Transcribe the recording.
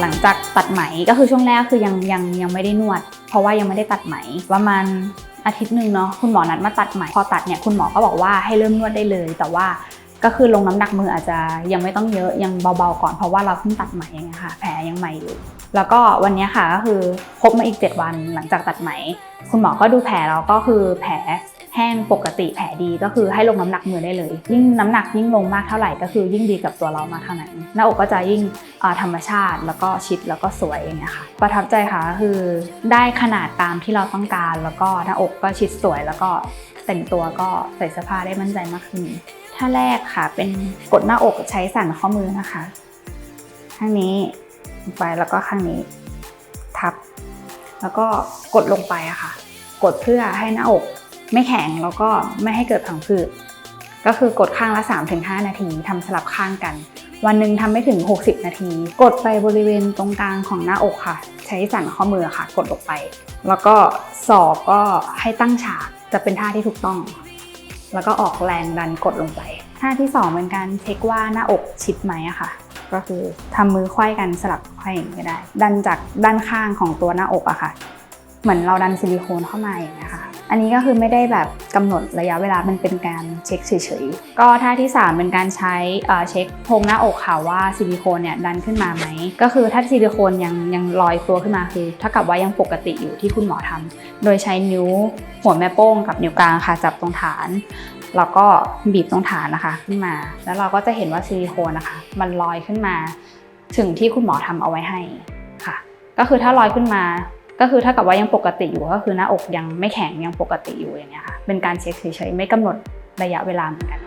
หลังจากตัดไหมก็คือช่วงแรกคือยังยังยังไม่ได้นวด เพราะว่ายังไม่ได้ตัดไหมประมาณอาทิตย์หนึ่งเนาะคุณหมอนัดมาตัดไหมพอตัดเนี่ยคุณหมอก็บอกว่าให้เริ่มนวดได้เลย แต่ว่าก็คือลงน้ำหนักมืออาจจะยังไม่ต้องเยอะยังเบาๆก่อนเพราะว่าเราเพิ่งตัดไหมอย่างเงี้ยค่ะแผลยังใหม่อยู่แล้วก็วันนี้ค่ะก็คือครบมาอีก 7 วันหลังจากตัดไหม คุณหมอก็ดูแผลแล้วก็คือแผล แห้งปกติแผลดีก็คือให้ลงน้ำหนักมือได้เลย ยิ่งน้ำหนักยิ่งลงมากเท่าไหร่ก็คือยิ่งดีกับตัวเรามากเท่านั้นหน้าอกก็จะยิ่งธรรมชาติแล้วก็ชิดแล้วก็สวยอย่างเงี้ยค่ะ ประทับใจค่ะก็คือได้ขนาดตามที่เราต้องการ แล้วก็หน้าอกก็ชิดสวยแล้วก็แต่งตัวก็ใส่เสื้อผ้าได้มั่นใจมากขึ้นท่าแรกค่ะ เป็นกดหน้าอกใช้สั่นข้อมือนะคะข้างนี้ไปแล้วก็ข้างนี้ทับ แล้วก็กดลงไปอะค่ะ กดเพื่อให้หน้าอก ไม่แข็งแล้วก็ไม่ให้เกิดผังผืดก็คือกดข้างละ 3-5 นาทีทำสลับข้างกัน วันหนึ่งทำไม่ถึง 60 นาที กดไปบริเวณตรงกลางของหน้าอกค่ะ ใช้สั่นข้อมือค่ะ กดลงไป แล้วก็ศอกก็ให้ตั้งฉากจะเป็นท่าที่ถูกต้อง แล้วก็ออกแรงดันกดลงไป ท่าที่สองเป็นการเช็คว่าหน้าอกชิดไหมอะค่ะ ก็คือทำมือไขว้กันสลับไขว้อย่างนี้ก็ได้ ดันจากด้านข้างของตัวหน้าอกอะค่ะ เหมือนเราดันซิลิโคนเข้ามาอย่างเงี้ค่ะ อันนี้ก็คือไม่ได้แบบกำหนดระยะเวลา มันเป็นการเช็คเฉยๆ ก็ท่าที่ 3 เป็นการใช้เอ่อเช็คโพรงหน้าอกค่ะว่าซิลิโคนเนี่ยดันขึ้นมาไหม ก็คือถ้าซิลิโคนยังยังลอยตัวขึ้นมาคือเท่ากับว่ายังปกติอยู่ที่คุณหมอทำโดยใช้นิ้วหัวแม่โป้งกับนิ้วกลางค่ะจับตรงฐานแล้วก็บีบตรงฐานนะคะขึ้นมา แล้วเราก็จะเห็นว่าซิลิโคนนะคะ มันลอยขึ้นมา ถึงที่คุณหมอทำเอาไว้ให้ค่ะ ก็คือถ้าลอยขึ้นมา ก็คือถ้ากับว่ายังปกติอยู่ก็คือหน้าอกยังไม่แข็งยังปกติอยู่อย่างเงี้ยค่ะเป็นการเช็คเฉยๆไม่กำหนดระยะเวลาเหมือนกัน